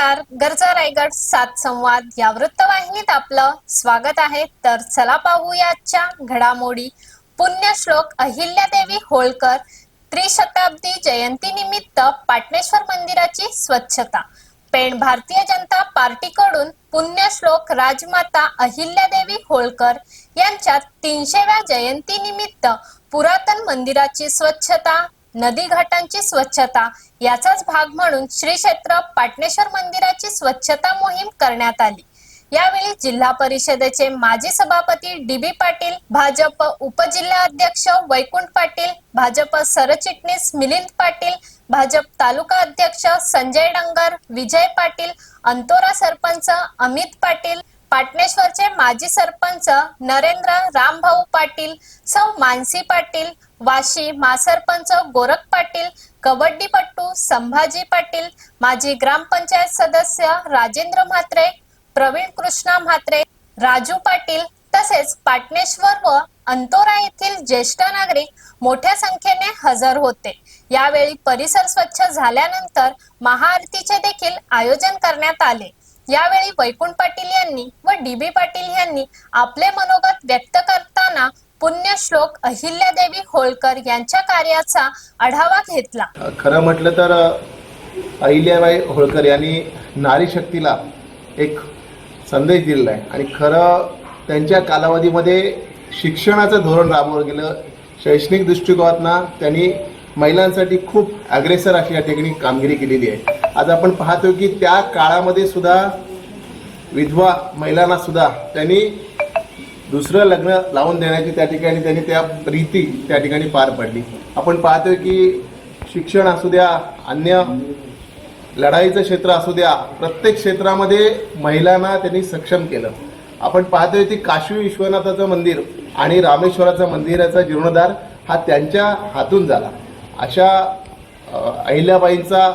नमस्कार. गरजा रायगड सात संवाद या वृत्तवाहिनीत आपलं स्वागत आहे. तर चला पाहूया आजच्या घडामोडी. पुण्यश्लोक अहिल्यादेवी होळकर त्रिशताब्दी जयंती निमित्त पाटणेश्वर मंदिराची स्वच्छता. पेण भारतीय जनता पार्टीकडून पुण्यश्लोक राजमाता अहिल्यादेवी होळकर यांच्या तीनशेव्या जयंती निमित्त पुरातन मंदिराची स्वच्छता नदी घाटांची स्वच्छता याचाच भाग म्हणून श्री क्षेत्र पाटणेश्वर मंदिराची स्वच्छता मोहीम करण्यात आली. यावेळी जिल्हा परिषदेचे माजी सभापती डी बी पाटील भाजप उपजिल्हा अध्यक्ष वैकुंठ पाटील भाजप सरचिटणीस मिलिंद पाटील भाजप तालुका अध्यक्ष संजय डंगर विजय पाटील अंतोरा सरपंच अमित पाटील पाटणेश्वरचे माजी सरपंच नरेंद्र रामभाऊ पाटील सौ मानसी पाटील वाशी महासरपंच गोरख पाटील कबड्डीपट्टू संभाजी पाटील माजी ग्रामपंचायत सदस्य राजेंद्र म्हात्रे प्रवीण कृष्णा म्हात्रे राजू पाटील तसेच पाटणेश्वर व अंतोरा येथील ज्येष्ठ नागरिक मोठ्या संख्येने हजर होते. यावेळी परिसर स्वच्छ झाल्यानंतर महाआरतीचे देखील आयोजन करण्यात आले. यावेळी वैकुंठ पाटील यांनी व डी बी पाटील यांनी आपले मनोगत व्यक्त करताना पुण्यश्लोक अहिल्यादेवी होळकर यांच्या कार्याचा आढावा घेतला. खरं म्हटलं तर अहिल्याबाई होळकर यांनी नारी शक्तीला एक संदेश दिलेला आहे. आणि खरं त्यांच्या कालावधीमध्ये शिक्षणाचं धोरण राबवलं गेलं. शैक्षणिक दृष्टिकोनातनं त्यांनी महिलांसाठी खूप अग्रेसर अशी या ठिकाणी कामगिरी केलेली आहे. आज आपण पाहतो की त्या काळामध्ये सुद्धा विधवा महिलांना सुद्धा त्यांनी दुसरं लग्न लावून देण्याची त्या ठिकाणी त्यांनी त्या रीती त्या ठिकाणी पार पडली. आपण पाहतोय की शिक्षण असू द्या अन्य लढाईचं क्षेत्र असू द्या प्रत्येक क्षेत्रामध्ये महिलांना त्यांनी सक्षम केलं. आपण पाहतोय की काशी विश्वनाथाचं मंदिर आणि रामेश्वराचं मंदिराचा जीर्णोद्धार हा त्यांच्या हातून झाला. अशा अहिल्याबाईंचा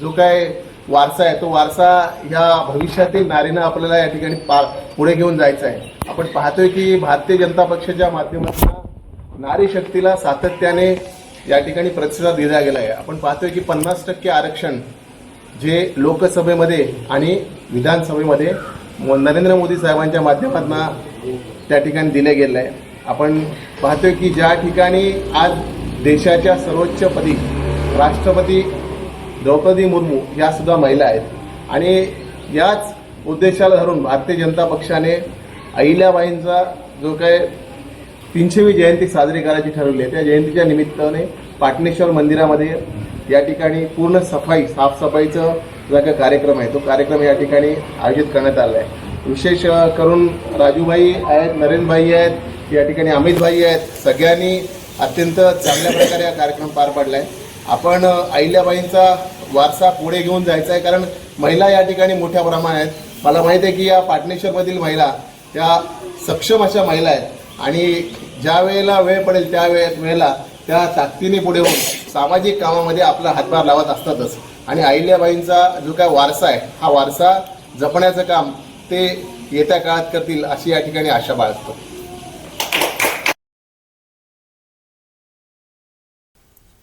जो काय वारसा आहे. तो वारसा ह्या भविष्यातील नारीनं आपल्याला या ठिकाणी पार पुढे घेऊन जायचा आहे. आपण पाहतोय की भारतीय जनता पक्षाच्या माध्यमातून नारी शक्तीला सातत्याने या ठिकाणी प्रतिसाद दिला गेला आहे. आपण पाहतोय की पन्नास टक्के आरक्षण जे लोकसभेमध्ये आणि विधानसभेमध्ये नरेंद्र मोदी साहेबांच्या माध्यमातून त्या ठिकाणी दिले गेलं आहे. आपण पाहतोय की ज्या ठिकाणी आज देशाच्या सर्वोच्च पदी राष्ट्रपती द्रौपदी मुर्मू ह्या सुद्धा महिला आहेत. आणि याच उद्देशाला धरून भारतीय जनता पक्षाने अहिल्याबाईंचा जो काय तीनशेवी जयंती साजरी करायची ठरवली आहे त्या जयंतीच्या निमित्ताने पाटणेश्वर मंदिरामध्ये या ठिकाणी पूर्ण सफाई साफसफाईचा जो काही कार्यक्रम आहे तो कार्यक्रम या ठिकाणी आयोजित करण्यात आला आहे. विशेष करून राजूभाई आहेत नरेंद्रभाई आहेत या ठिकाणी अमितभाई आहेत सगळ्यांनी अत्यंत चांगल्या प्रकारे हा कार्यक्रम पार पाडला आहे. आपण अहिल्याबाईंचा वारसा पुढे घेऊन जायचा आहे कारण महिला या ठिकाणी मोठ्या प्रमाणात आहेत. मला माहीत आहे की या पाटणेश्वरमधील महिला त्या सक्षम अशा महिला आहेत. आणि ज्या वेळेला वेळ पडेल त्या वेळे वेळेला त्या ताकदीने पुढे होऊन सामाजिक कामामध्ये आपला हातभार लावत असतातच. आणि अहिल्याबाईंचा जो काय वारसा आहे हा वारसा जपण्याचं काम ते येत्या काळात करतील अशी या ठिकाणी आशा बाळगतो.